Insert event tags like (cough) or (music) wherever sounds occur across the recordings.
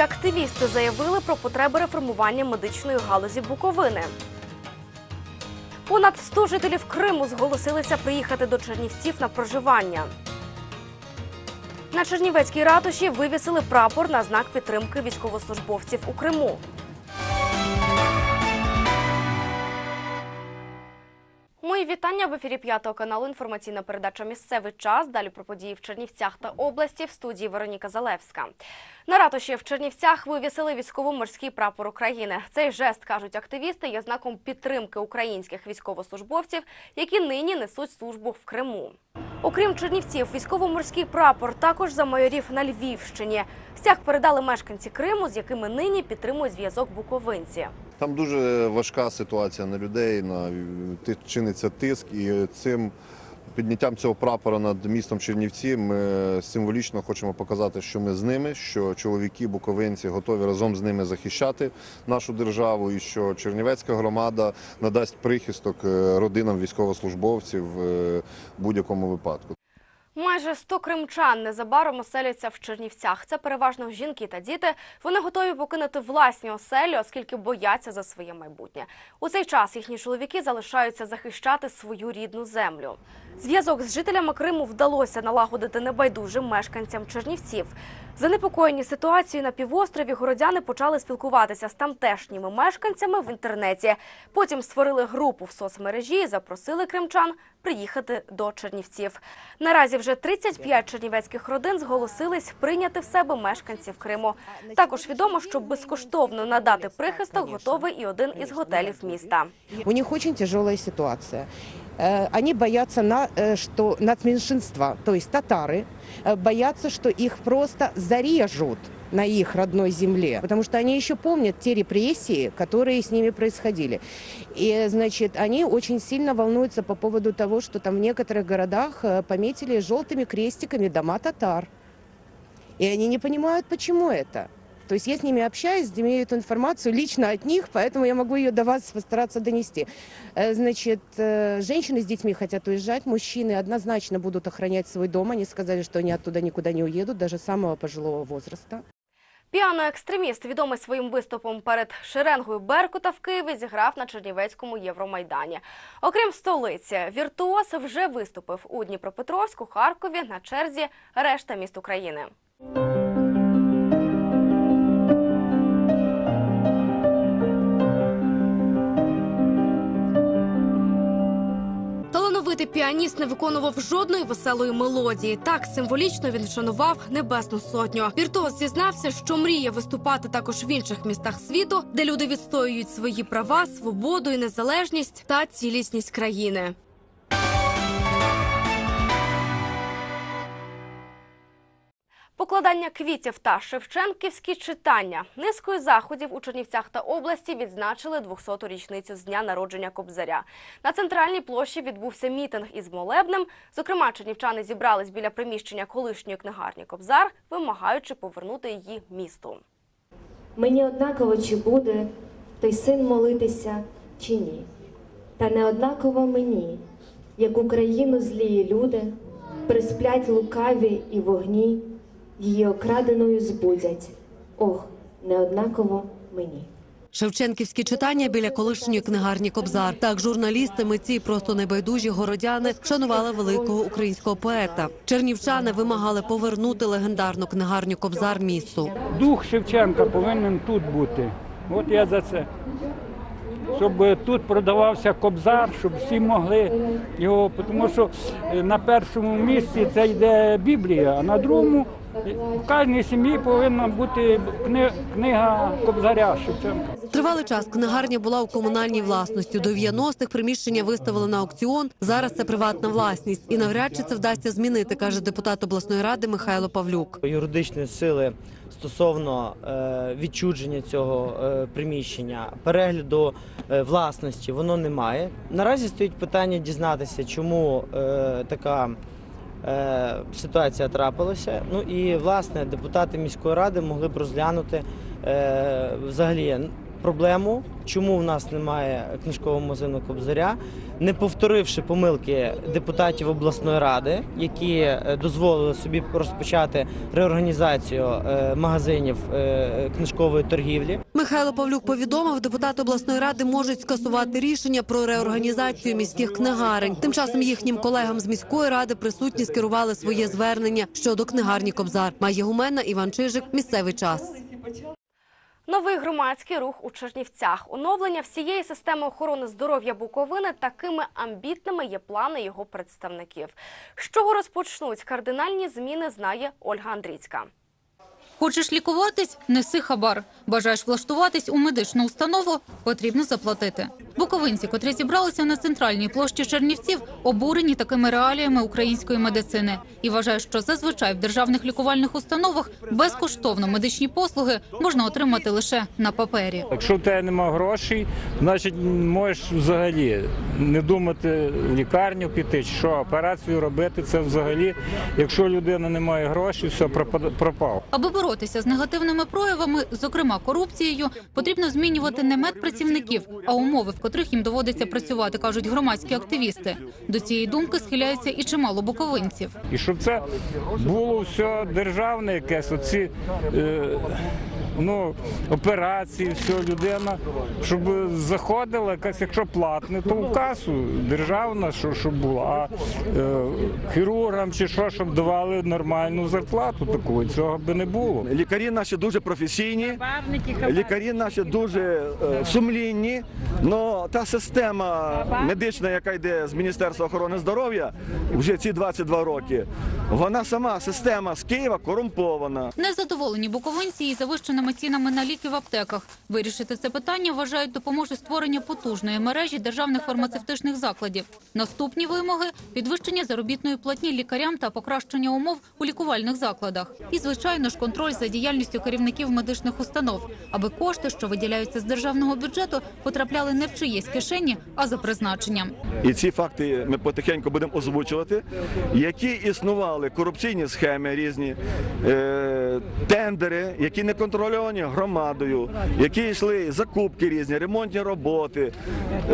чернівецькі активісти заявили про потреби реформування медичної галузі Буковини. Понад 100 жителів Криму зголосилися приїхати до Чернівців на проживання. На Чернівецькій ратуші вивісили прапор на знак підтримки військовослужбовців у Криму. Вітання в ефірі п'ятого каналу. Інформаційна передача Місцевий час. Далі про події в Чернівцях та області в студії Вероніка Залевська. На ратуші в Чернівцях вивісили військово-морський прапор України. Цей жест кажуть активісти є знаком підтримки українських військовослужбовців, які нині несуть службу в Криму. Окрім Чернівців, військово-морський прапор також замайорів на Львівщині. Стяг передали мешканці Криму, з якими нині підтримують зв'язок буковинці. Там дуже важка ситуація на людей, на чиниться тиск, і цим підняттям цього прапора над містом Чернівці ми символічно хочемо показати, що ми з ними, що чоловіки, буковинці готові разом з ними захищати нашу державу, і що Чернівецька громада надасть прихисток е, родинам військовослужбовців е, в будь-якому випадку. Майже 100 кримчан незабаром оселяться в Чернівцях. Це переважно жінки та діти. Вони готові покинути власні оселі, оскільки бояться за своє майбутнє. У цей час їхні чоловіки залишаються захищати свою рідну землю. Зв'язок з жителями Криму вдалося налагодити небайдужим мешканцям Чернівців. Занепокоєні ситуацією на півострові городяни почали спілкуватися з тамтешніми мешканцями в інтернеті. Потім створили групу в соцмережі і запросили кримчан приїхати до Чернівців. Наразі вже 35 чернівецьких родин зголосились прийняти в себе мешканців Криму. Також відомо, що безкоштовно надати прихисток готовий і один із готелів міста. У них очень тяжелая ситуация. Э, Они боятся, на, э, что нацменьшинства, то есть татары, э, боятся, что их просто зарежут на их родной земле, потому что они еще помнят те репрессии, которые с ними происходили. И, значит, они очень сильно волнуются по поводу того, что там в некоторых городах э, пометили желтыми крестиками дома татар. И они не понимают, почему это. То есть я с ними общаюсь, имею эту информацию лично от них, поэтому я могу ее до вас постараться донести. Э, Значит, э, женщины с детьми хотят уезжать, мужчины однозначно будут охранять свой дом. Они сказали, что они оттуда никуда не уедут, даже самого пожилого возраста. Піано-екстреміст, відомий своїм виступом перед шеренгою Беркута в Києві, зіграв на Чернівецькому Євромайдані. Окрім столиці, віртуоз вже виступив у Дніпропетровську, Харкові, на черзі решта міст України. Піаніст не виконував жодної веселої мелодії. Так символічно він вшанував небесну сотню. Віртуоз зізнався, що мріє виступати також в інших містах світу, де люди відстоюють свої права, свободу і незалежність та цілісність країни. Покладання квітів та шевченківські читання низкою заходів у Чернівцях та області відзначили 200-ту річницю з дня народження Кобзаря. На центральній площі відбувся мітинг із молебнем. Зокрема, чернівчани зібрались біля приміщення колишньої книгарні Кобзар, вимагаючи повернути її місту. Мені однаково, чи буде той син молитися, чи ні. Та не однаково мені, як Україну злії люди, присплять лукаві і вогні, її окраденою збудять. Ох, не однаково мені. Шевченківські читання біля колишньої книгарні Кобзар. Так, журналісти, митці і просто небайдужі городяни вшанували великого українського поета. Чернівчани вимагали повернути легендарну книгарню Кобзар місту. дух Шевченка повинен тут бути. От я за це. Щоб тут продавався кобзар, щоб всі могли його, тому що е, на першому місці це йде Біблія, а на другому в кожній сім'ї повинна бути кни- книга кобзаря Шевченка. Тривалий час книгарня була у комунальній власності. До 90-х приміщення виставили на аукціон. Зараз це приватна власність, і навряд чи це вдасться змінити, каже депутат обласної ради Михайло Павлюк. юридичної сили стосовно е, відчудження цього е, приміщення, перегляду е, власності, воно немає. Наразі стоїть питання дізнатися, чому така ситуація трапилася. Ну і власне депутати міської ради могли б розглянути е, взагалі проблему, чому в нас немає книжкового магазину Кобзаря, не повторивши помилки депутатів обласної ради, які е, дозволили собі розпочати реорганізацію е, магазинів е, книжкової торгівлі. Михайло Павлюк повідомив, депутати обласної ради можуть скасувати рішення про реорганізацію міських книгарень. Тим часом їхнім колегам з міської ради присутні скерували своє звернення щодо книгарні Кобзар. Має гумена Іван Чижик. Місцевий час. Новий громадський рух у Чернівцях. Оновлення всієї системи охорони здоров'я Буковини такими амбітними є плани його представників. З чого розпочнуть кардинальні зміни, знає Ольга Андрійська. Хочеш лікуватись? Неси хабар. Бажаєш влаштуватись у медичну установу? Потрібно заплатити. Буковинці, котрі зібралися на центральній площі Чернівців, обурені такими реаліями української медицини і вважають, що зазвичай в державних лікувальних установах безкоштовно медичні послуги можна отримати лише на папері. Якщо в тебе немає грошей, значить можеш взагалі не думати в лікарню піти, що операцію робити. Це взагалі, якщо людина не має грошей, все пропав. Аби боротися з негативними проявами, зокрема корупцією, потрібно змінювати не медпрацівників, а умови, в котрих їм доводиться працювати, кажуть громадські активісти. До цієї думки схиляється і чимало буковинців. І щоб це було все державне, якесь оці е, ну, операції, все людина, щоб заходила якась, якщо платне, то в касу державна, що, щоб було. А е, хірургам чи що, щоб давали нормальну зарплату таку, цього би не було. Лікарі наші дуже професійні, лікарі наші дуже е, сумлінні. Но та система медична, яка йде з Міністерства охорони здоров'я вже ці 22 роки, вона сама система з Києва корумпована. Незадоволені буковинці і завищеними цінами на ліки в аптеках. Вирішити це питання вважають допоможе створення потужної мережі державних фармацевтичних закладів. Наступні вимоги підвищення заробітної платні лікарям та покращення умов у лікувальних закладах. І звичайно ж контроль за діяльністю керівників медичних установ, аби кошти, що виділяються з державного бюджету, потрапляли не в чиєсь кишені, а за призначенням. І ці факти ми потихеньку будемо озвучувати, які існували корупційні схеми різні, е, тендери, які не контрольовані громадою, які йшли закупки різні, ремонтні роботи,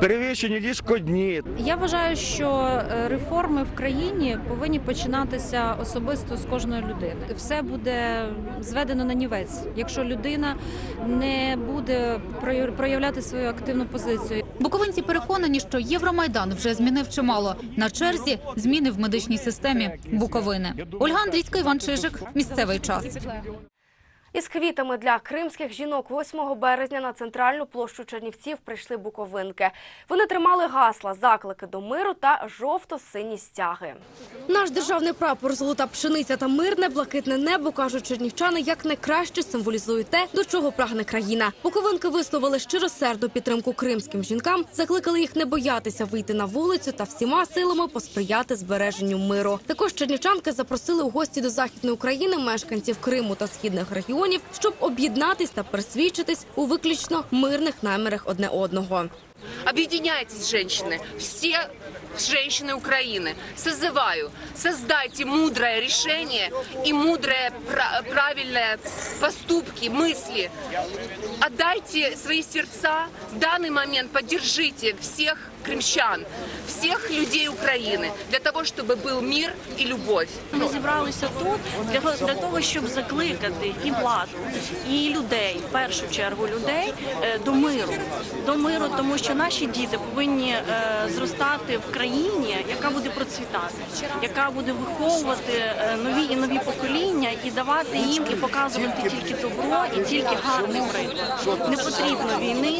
перевищені ліжкодні. Я вважаю, що е, реформи в країні повинні починатися особисто з кожної людини. Все буде зведено на нівець, якщо людина не буде проявляти свою активну позицію. Буковинці переконані, що Євромайдан вже змінив чимало. На черзі зміни в медичній системі Буковини. Ольга Андрійська, Іван Чижик. Місцевий час. Із квітами для кримських жінок 8 березня на центральну площу Чернівців прийшли буковинки. Вони тримали гасла, заклики до миру та жовто-сині стяги. Наш державний прапор, золота пшениця та мирне блакитне небо кажуть чернівчани, як найкраще символізує те, до чого прагне країна. Буковинки висловили щиросердну підтримку кримським жінкам, закликали їх не боятися вийти на вулицю та всіма силами посприяти збереженню миру. Також чернівчанки запросили у гості до західної України мешканців Криму та східних регіонів, щоб об'єднатись та присвідчитись у виключно мирних намірах одне одного. Объединяйтесь, женщины, все женщины Украины. Созываю, создайте мудрое решение и мудрые пра- правильные поступки, мысли. Отдайте свои сердца. В данный момент поддержите всех крымчан, всех людей Украины, для того, чтобы был мир и любовь. Ми зібралися тут для, для того, щоб закликати і владу, і людей, в першу чергу людей, е, до миру. До миру, тому що наші діти повинні е, зростати в країні, яка буде процвітати, яка буде виховувати е, нові і нові покоління і давати їм і показувати тільки добро і тільки гарний приклад. Не потрібно війни.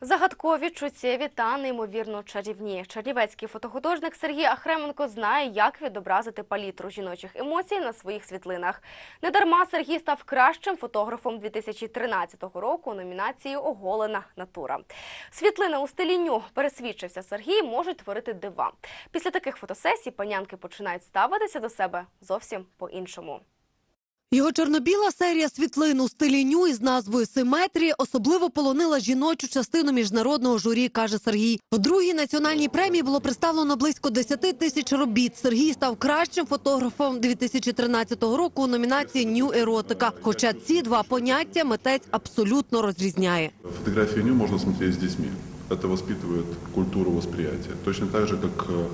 Загадкові, чуттєві та неймовірно чарівні. Чернівецький фотохудожник Сергій Ахременко знає, як відобразити палітру жіночих емоцій на своїх світлинах. Недарма Сергій став кращим фотографом 2013 року у номінації Оголена натура. Світлини у стилі ню, пересвідчився Сергій, можуть творити дива. Після таких фотосесій панянки починають ставитися до себе зовсім по-іншому. Його чорнобіла серія світлин у стилі ню із назвою Симетрія особливо полонила жіночу частину міжнародного журі, каже Сергій. В другій національній премії було представлено близько 10 тисяч робіт. Сергій став кращим фотографом 2013 року у номінації Ню еротика. Хоча ці два поняття митець абсолютно розрізняє. Фотографии ню можно смотреть с детьми. Это воспитывает культуру восприятия. Точно так же, как э,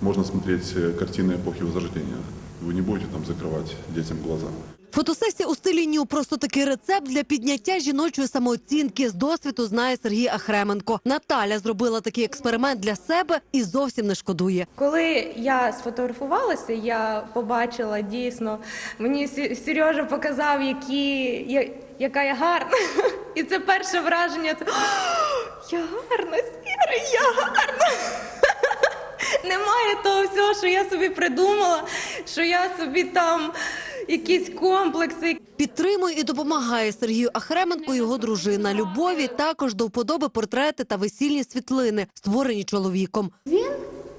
можно смотреть э, картины эпохи Возрождения. Вы не будете там закрывать детям глаза. Фотосесія у стилі ню просто такий рецепт для підняття жіночої самооцінки. З досвіду знає Сергій Ахременко. Наталя зробила такий експеримент для себе і зовсім не шкодує. Коли я сфотографувалася, я побачила дійсно, мені Сережа показав, які, я, яка я гарна. (laughs) І це перше враження. Це, я гарна, Сіра, я гарна. (laughs) Немає того всього, що я собі придумала, що я собі там якісь комплекси, Підтримує і допомагає Сергію Ахременко його дружина. Любові також до вподоби портрети та весільні світлини, створені чоловіком. Він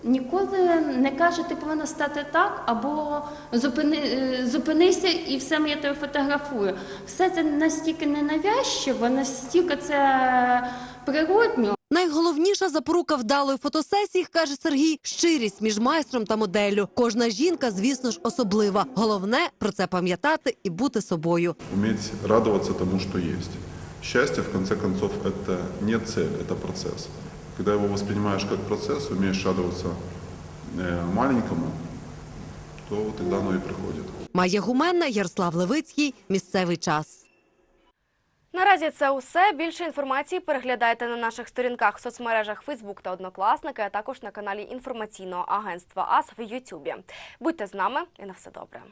ніколи не каже, ти повинна стати так, або зупини, е, зупинися і все я тебе фотографую. Все це настільки ненавязчиво, настільки це природньо. Найголовніша запорука вдалої фотосесії, каже Сергій, щирість між майстром та моделлю. Кожна жінка, звісно ж, особлива. Головне про це пам'ятати і бути собою. Уметь радоваться тому, что есть. Счастье, в конце концов, это не цель, это процесс. Когда его воспринимаешь как процесс, умеешь радоваться э, маленькому, то тогда оно и приходит. Майя Гуменна, Ярослав Левицький. Місцевий час. Наразі це усе. Більше інформації переглядайте на наших сторінках в соцмережах Facebook та Однокласники, а також на каналі інформаційного агентства АС в Ютубі. Будьте з нами і на все добре.